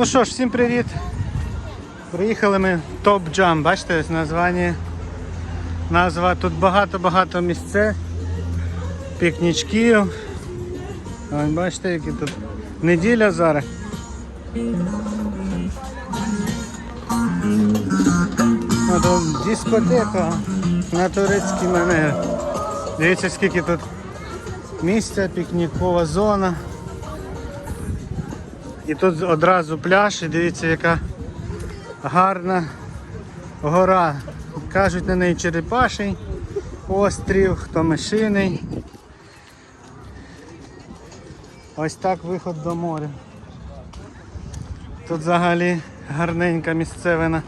Ну що ж, всім привіт. Приїхали ми Топ Джам. Бачите, ось названня. Назва тут багато-багато місце. Пікнічків. Ось бачите, які тут неділя зараз. Тут дискотека на турецький манер. Дивіться, скільки тут місця, пікнікова зона. І тут одразу пляж, і дивіться, яка гарна гора. Кажуть на неї Черепаший острів, хто мишиний. Ось так виход до моря. Тут взагалі гарненька місцевина.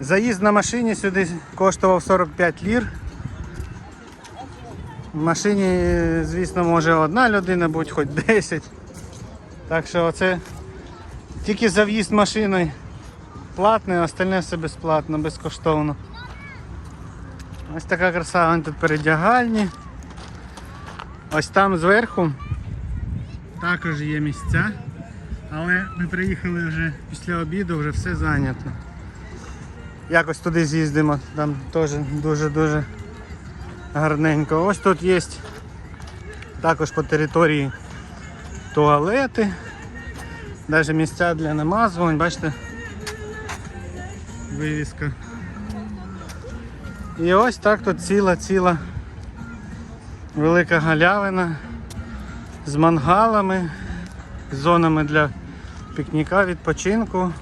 Заїзд на машині сюди коштував 45 лір. В машині, звісно, може одна людина бути, хоч 10. Так що оце тільки за в'їзд машиною платний, а остальне все безплатно, безкоштовно. Ось така краса, вон тут передягальні. Ось там зверху також є місця. Але ми приїхали вже після обіду, вже все зайнято. Якось туди з'їздимо, там теж дуже-дуже гарненько. Ось тут є також по території туалети, навіть місця для намазувань, бачите, вивіска. І ось так тут ціла-ціла велика галявина з мангалами, зонами для пікніка, відпочинку.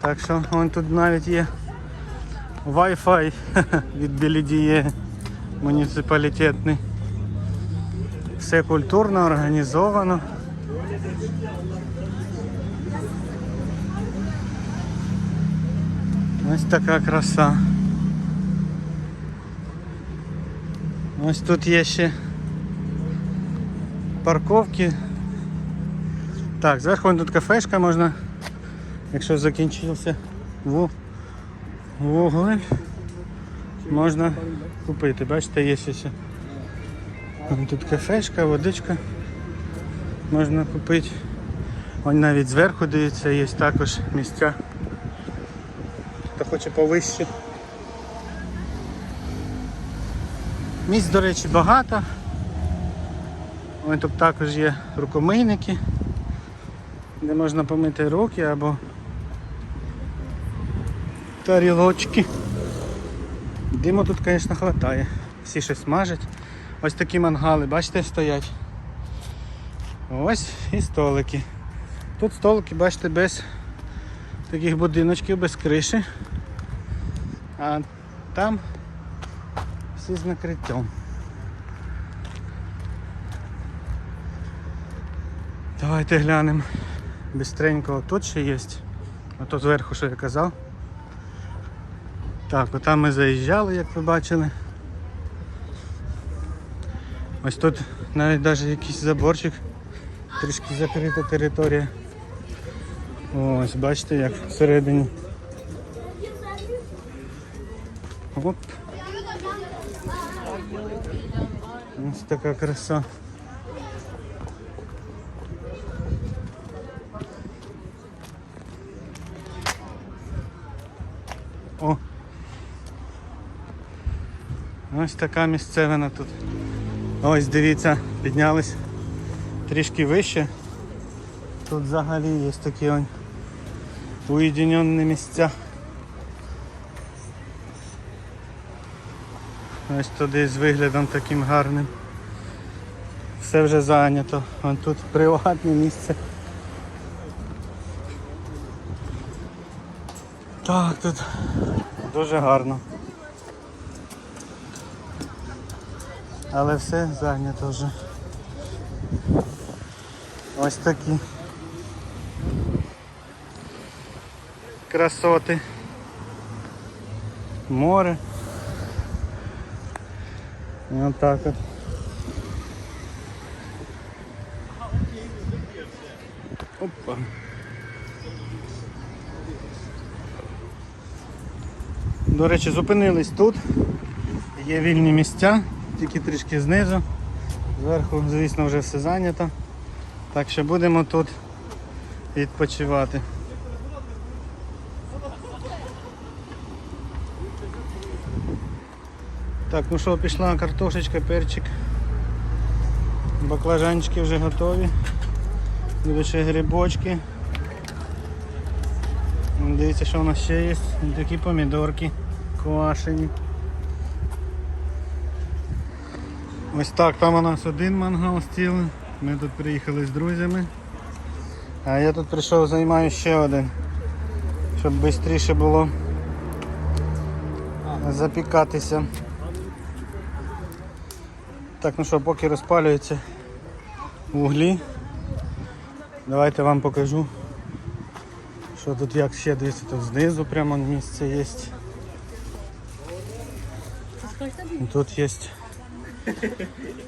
Так що вон тут навіть є Wi-Fi від Білідіє муніципалітетний. Все культурно, організовано. Ось така краса. Ось тут є ще парковки. Так, зверху вон тут кафешка можна, якщо закінчився ву- Вуголь, можна купити. Бачите, є ще. Тут кафешка, водичка можна купити. Вон навіть зверху дивіться, є також місця. Хто хоче повище. Місць, до речі, багато. Ось тут також є рукомийники, де можна помити руки або тарілочки. Диму тут, звісно, вистачає. Всі щось смажать. Ось такі мангали, бачите, стоять. Ось і столики. Тут столики, бачите, без таких будиночків, без криші. А там всі з накриттям. Давайте глянемо. Бистренько тут ще є. А то зверху, що я казав. Так, отам ми заїжджали, як ви бачили. Ось тут навіть навіть якийсь заборчик, трішки закрита територія. Ось, бачите, як всередині. Оп. Ось така краса. Ось така місцевина тут. Ось дивіться, піднялись трішки вище. Тут взагалі є такі ось місця. Ось туди з виглядом таким гарним. Все вже зайнято. Вон тут приватне місце. Так, тут дуже гарно. Але все зайнято вже. Ось такі красоти. Море. І отак от. Опа. До речі, зупинились тут. Є вільні місця, тільки трішки знизу. Зверху, звісно, вже все зайнято. Так що будемо тут відпочивати. Так, ну що, пішла картошечка, перчик. Баклажанчики вже готові. Будуть ще грибочки. Дивіться, що у нас ще є. Такі помідорки квашені. Ось так, там у нас один мангал стіл. Ми тут приїхали з друзями. А я тут прийшов, займаю ще один, щоб швидше було запікатися. Так, ну що, поки розпалюються вуглі, давайте вам покажу, що тут як ще дивіться, тут знизу прямо місце є. Тут є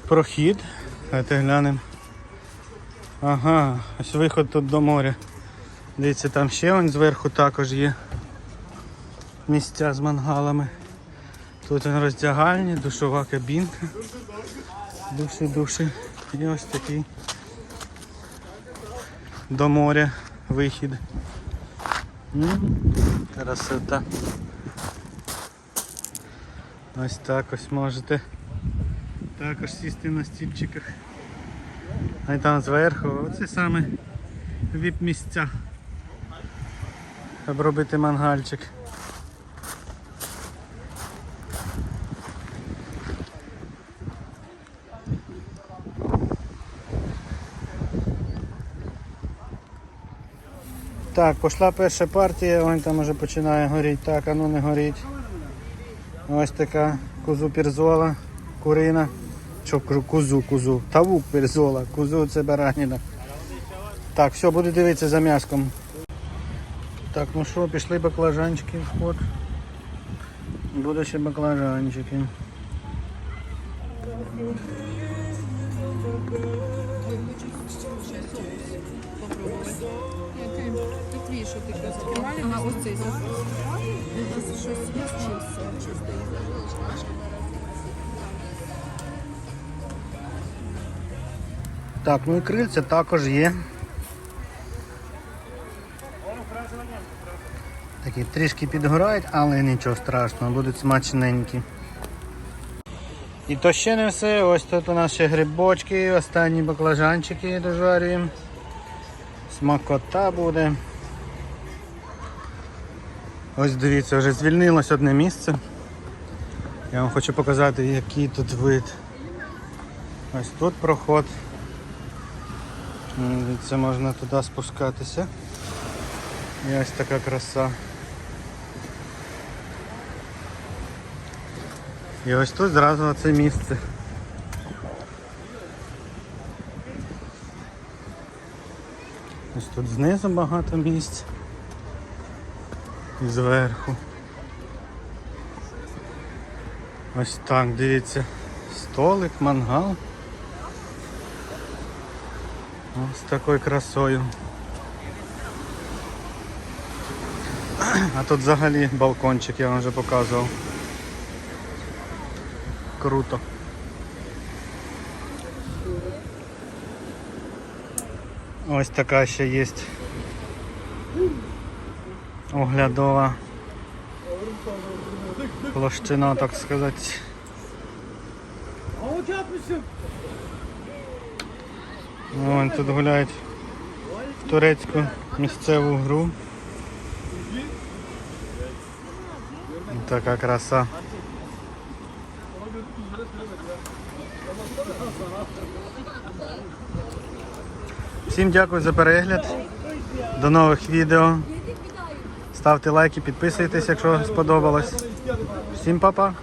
прохід. Давайте глянемо. Ага, ось виход тут до моря. Дивіться, там ще он зверху також є місця з мангалами. Тут он роздягальні, душова кабінка. Душі, душі. І ось такий до моря вихід. Красота. Ось так ось можете також сісти на стільчиках. А й там зверху, оце саме віп місця. Щоб робити мангальчик. Так, пішла перша партія, вон там вже починає горіти. Так, а ну не горіть. Ось така кузу пірзола, курина. Що кажу, кузу, кузу. Тавук пірзола, кузу це бараніна. Так, все, буду дивитися за м'яском. Так, ну що, пішли баклажанчики в ход. Будуть ще баклажанчики. Твій, що ти казав. Ага, ось цей. Щось є з чимось. Так, ну і крильця також є. Такі трішки підгорають, але нічого страшного, будуть смачненькі. І то ще не все. Ось тут у нас ще грибочки, останні баклажанчики дожарюємо. Смакота буде. Ось дивіться, вже звільнилось одне місце. Я вам хочу показати, який тут вид. Ось тут проход. Дивіться, можна туди спускатися. І ось така краса. І ось тут зразу оце місце. Ось тут знизу багато місць. І зверху. Ось так, дивіться. Столик, мангал. Ось такою красою. А тут взагалі балкончик я вам вже показував. Круто. Ось така ще є оглядова площина, так сказати. Вон тут гуляють турецьку місцеву гру. Така краса. Всім дякую за перегляд. До нових відео. Ставте лайки, підписуйтесь, якщо сподобалось. Всім па-па!